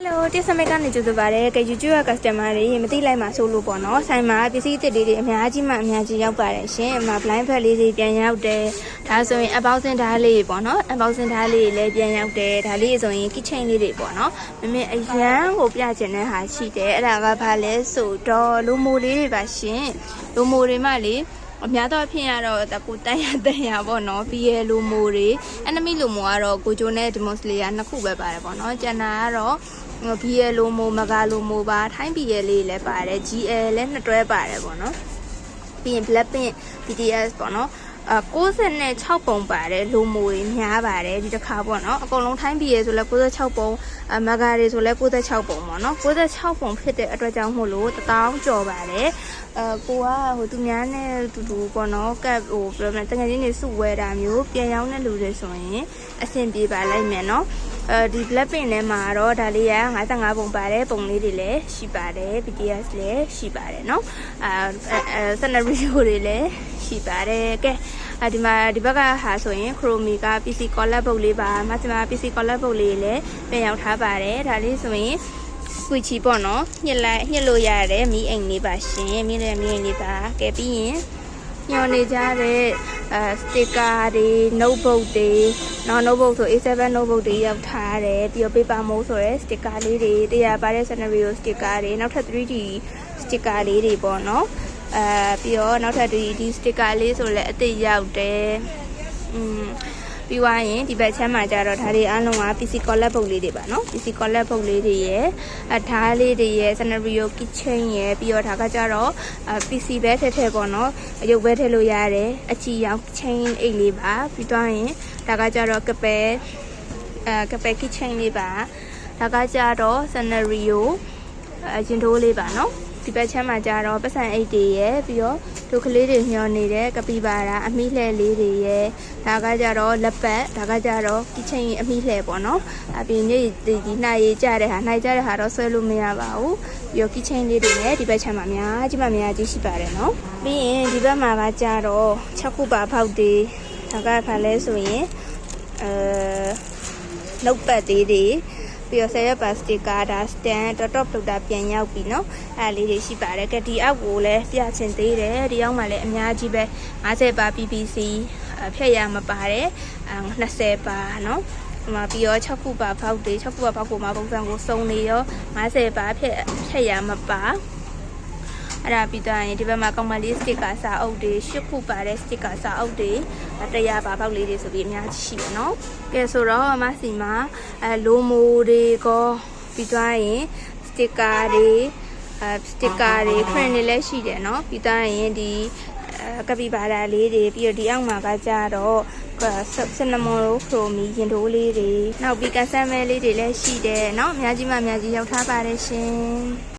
Hello တိစမိတ်ကနေကြိုဆိုပါရစေ။ YouTube customer တွေမသိလိုက်မှဆိုလို့ပေါ့နော်။ဆိုင်မှာပစ္စည်းအစ်စ်လေးတွေအများကြီးမှအများကြီးရောက်ပါတယ်ရှင်။အမ blind bag လေးတွေပြန်ရောက်တယ်။ဒါဆိုရင်အပေါင်းစင်ဓာတ်လေးတွေပေါ့နော်။အပေါင်းစင်ဓာတ်လေးတွေလည်းပြန်ရောက်တယ်။ဒါလေးဆိုရင် kitchen လေးတွေပေါ့နော်။မမေအရန်ကိုပြချင်တဲ့ဟာရှိတယ်။အဲ့ဒါကဘာလဲဆိုတော့လူမိုလေးတွေပါရှင်။လူမိုတွေမှလေ အများတော့ဖြစ်ရတော့တကူတန်ရတန်ရပေါ့နော်ပြီးရလူမိုတွေ enemy လူမိုကတော့ကိုဂျိုနဲ့ demonstration နှစ်ခုပဲပါတယ်ပေါ့နော်ကျန်တာကတော့ဘီယယ်လိုမိုမဂါလိုမိုပါထိုင်းဘီယယ်လေးလည်းပါတယ် GL လည်းနှစ်တွဲပါတယ်ပေါ့နော်ပြီးရင် Blackpink BTS ပေါ့နော် အာ96ပုံပါတယ်လိုမိုတွေများပါတယ်ဒီတစ်ခါပေါ့နော်အကုန်လုံးထိုင်းပြည်ရဆိုလဲ96ပုံအမဂါတွေဆိုလဲ96ပုံပေါ့နော်96ပုံဖြစ်တဲ့အတွက်ကြောင့်မို့လို့1000ကျော်ပါတယ်အဲကိုကဟိုသူများနဲ့တူတူပေါ့နော်ကပ်ဟိုပြောမလဲတကယ်ချင်းနေစုဝဲတာမျိုးပြန်ရောက်တဲ့လူတွေဆိုရင်အဆင်ပြေပါလိုက်မယ်နော်အဲဒီ Blackpink ထဲမှာတော့ဒါလေးက55ပုံပါတယ်ပုံလေးတွေလည်းရှိပါတယ် BTS လည်းရှိပါတယ်เนาะအာအဲ scenario တွေလည်းရှိပါတယ်ကဲ အဲဒီမှာဒီဘက်ကဟာဆိုရင် Chromie က PC collab ပုတ်လေးပါမဆီမာ PC collab ပုတ်လေးလည်းပြန်ရောက်ထားပါတယ်ဒါလေးဆိုရင်ကွီချီပေါ့နော်ညှစ်လိုက်ညှစ်လို့ရတယ်မီးအိမ်လေးပါရှင်မီးနဲ့မီးအိမ်လေးပါကဲပြီးရင်ညော်နေကြတဲ့အဲစတစ်ကာတွေ notebook တွေနော် notebook ဆို A7 notebook တွေရောက်ထားတယ်ပြီးတော့ paper mode ဆိုရဲ sticker လေးတွေတရားပါတဲ့ scenario sticker တွေနောက်ထပ် 3D sticker လေးတွေပေါ့နော် အဲပြီးတော့နောက်ထပ်ဒီဒီ sticker လေးဆိုလည်းအသစ်ရောက်တယ်อืมပြီးွားရင်ဒီဘက်ချမ်းမှာကြတော့ဒါတွေအားလုံးက PC collab ပုတ်လေးတွေပါနော် PC collab ပုတ်လေးတွေရယ်အထားလေးတွေရယ် scenario kitchen ရယ်ပြီးတော့ဒါကကြတော့ PC ပဲထည့်ထည့်ပေါ့နော်အယုတ်ပဲထည့်လို့ရတယ်အချီရောင် chain အိတ်လေးပါပြီးတော့ရင်ဒါကကြတော့ကပဲအဲကပဲ kitchen လေးပါဒါကကြတော့ scenario အရင်တိုးလေးပါနော် ဒီဘက်ချမ်းမှာကြတော့ပတ်စံအိတ်တွေရယ်ပြီးတော့ဒုကလေးတွေညှော်နေတဲ့ကပီပါတာအမီးလှဲလေးတွေရယ်ဒါကကြတော့လက်ပတ်ဒါကကြတော့ kitchen အမီးလှဲပေါ့နော်အပြင်ညဒီဒီနှာရည်ကြတဲ့ဟာနှိုက်ကြတဲ့ဟာတော့ဆွဲလို့မရပါဘူးပြီးတော့ kitchen လေးတွေနဲ့ဒီဘက်ချမ်းမှာအများကြီးမှအများကြီးရှိပါတယ်နော်ပြီးရင်ဒီဘက်မှာကကြတော့6ခုပါဖောက်တွေဒါကခါလဲဆိုရင်အဲနှုတ်ပတ်သေးတွေ ပြီးတော့ဆယ်ရက်ပါစတစ်ကာဒါစတန်တော့တော့ပလုတ်တာပြန်ရောက်ပြီเนาะအဲ့လေးတွေရှိပါတယ်ကဒီအောက်ကိုလည်းပြချင်သေးတယ်ဒီအောက်မှာလည်းအများကြီးပဲ50ပါ PPC ဖြည့်ရမပါတယ်20ပါเนาะဒီမှာပြီးတော့6ခုပါဖောက်တွေ6ခုပါဖောက်ကိုမှပုံစံကိုစုံနေရော50ပါဖြည့်ဖြည့်ရမပါ အဲ့ဒါပြီးတော့ရင်ဒီဘက်မှာကောင်မလေးစတစ်ကာစာအုပ်တွေ၈ခုပါတဲ့စတစ်ကာစာအုပ်တွေတရားပါပေါက်လေးတွေဆိုပြီးအများကြီးရှိတယ်နော်ကဲဆိုတော့အမစီမှာအဲလိုမိုတွေကောပြီးတော့ရင်စတစ်ကာတွေအဲစတစ်ကာတွေခရင်တွေလည်းရှိတယ်နော်ပြီးတော့ရင်ဒီအဲကပီပါတာလေးတွေပြီးတော့ဒီအောက်မှာကကြတော့စနမောရိုခရိုမီရင်တိုးလေးတွေနောက်ပြီးကန်ဆယ်မဲလေးတွေလည်းရှိတယ်เนาะအများကြီးမှအများကြီးရောက်ထားပါတယ်ရှင်